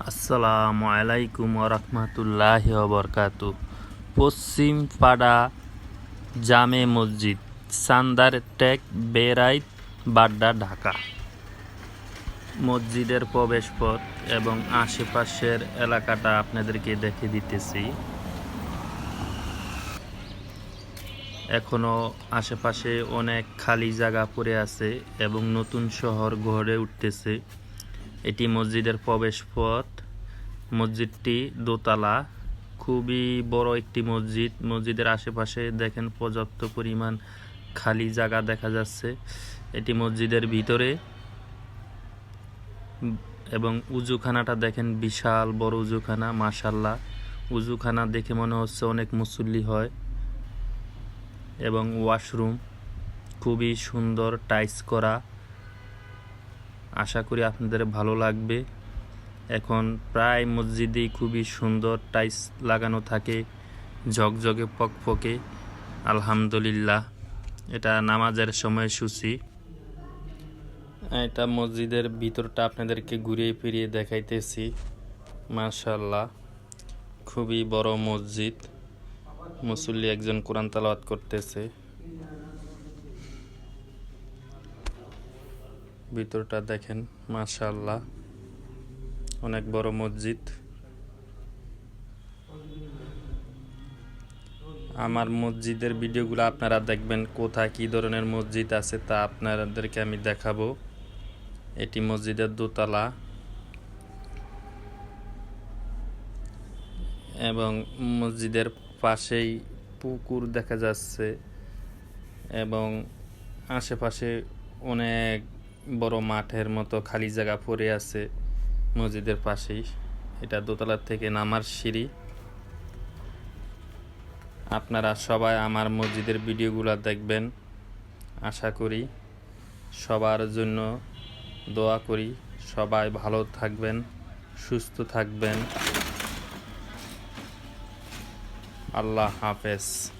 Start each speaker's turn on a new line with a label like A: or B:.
A: আসসালামু আলাইকুম রহমতুল্লাহ বরকাত। পশ্চিম পাড়া জামে মসজিদ, সান্দার টেক বেরাইত, বাড্ডা, ঢাকা। মসজিদের প্রবেশপথ এবং আশেপাশের এলাকাটা আপনাদেরকে দেখে দিতেছি। এখনও আশেপাশে অনেক খালি জায়গা পড়ে আছে এবং নতুন শহর গড়ে উঠতেছে। এটি মসজিদের প্রবেশ পথ মসজিদটি দোতলা। খুবই বড় একটি মসজিদ। মসজিদের আশেপাশে দেখেন পর্যাপ্ত পরিমাণ খালি জায়গা দেখা যাচ্ছে। এটি মসজিদের ভিতরে। এবং উজুখানাটা দেখেন বিশাল বড় উজুখানা মাশাল্লাহ উজুখানা দেখে মনে হচ্ছে অনেক মুসল্লি হয়। এবং ওয়াশরুম। খুবই সুন্দর টাইস করা। আশা করি আপনাদের ভালো লাগবে। এখন প্রায় মসজিদেই খুবই সুন্দর টাইস লাগানো থাকে, ঝকঝকে, পকপকে, আলহামদুলিল্লাহ। এটা নামাজের সময় সূচি এটা মসজিদের ভিতরটা আপনাদেরকে ঘুরিয়ে ফিরিয়ে দেখাইতেছি। মাশাল্লাহ খুবই বড় মসজিদ। মুসল্লি একজন কোরআন তালাওয়াত করতেছে। ভিতরটা দেখেন মাশাল্লাহ অনেক বড় মসজিদ। আমার মসজিদের ভিডিওগুলো আপনারা দেখবেন, কোথায় কী ধরনের মসজিদ আছে তা আপনাদেরকে আমি দেখাবো। এটি মসজিদের দোতলা। এবং মসজিদের পাশেই পুকুর দেখা যাচ্ছে। এবং আশেপাশে অনেক বড় মাঠের মতো খালি জায়গা পড়ে আছে মসজিদের পাশেই। এটা দোতলার থেকে নামার সিঁড়ি। আপনারা সবাই আমার মসজিদের ভিডিওগুলো দেখবেন। আশা করি সবার জন্য দোয়া করি। সবাই ভালো থাকবেন, সুস্থ থাকবেন। আল্লাহ হাফেজ।